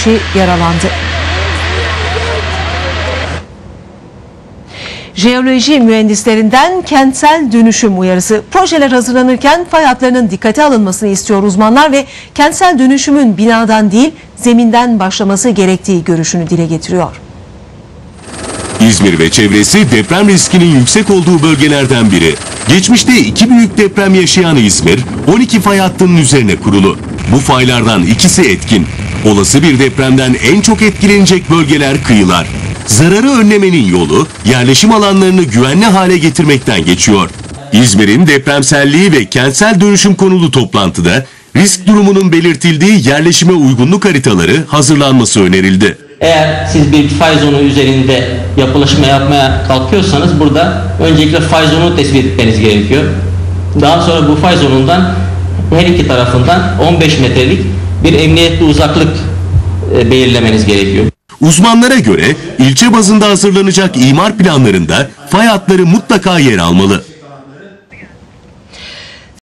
kişi yaralandı. Jeoloji mühendislerinden kentsel dönüşüm uyarısı. Projeler hazırlanırken fay hatlarının dikkate alınmasını istiyor uzmanlar ve kentsel dönüşümün binadan değil zeminden başlaması gerektiği görüşünü dile getiriyor. İzmir ve çevresi deprem riskinin yüksek olduğu bölgelerden biri. Geçmişte iki büyük deprem yaşayan İzmir, 12 fay hattının üzerine kurulu. Bu faylardan ikisi etkin. Olası bir depremden en çok etkilenecek bölgeler kıyılar. Zararı önlemenin yolu yerleşim alanlarını güvenli hale getirmekten geçiyor. İzmir'in depremselliği ve kentsel dönüşüm konulu toplantıda risk durumunun belirtildiği yerleşime uygunluk haritaları hazırlanması önerildi. Eğer siz bir fay zonu üzerinde yapılaşma yapmaya kalkıyorsanız burada öncelikle fay zonunu tespit etmeniz gerekiyor. Daha sonra bu fay zonundan her iki tarafından 15 metrelik bir emniyetli uzaklık e, belirlemeniz gerekiyor. Uzmanlara göre ilçe bazında hazırlanacak imar planlarında fay hatları mutlaka yer almalı.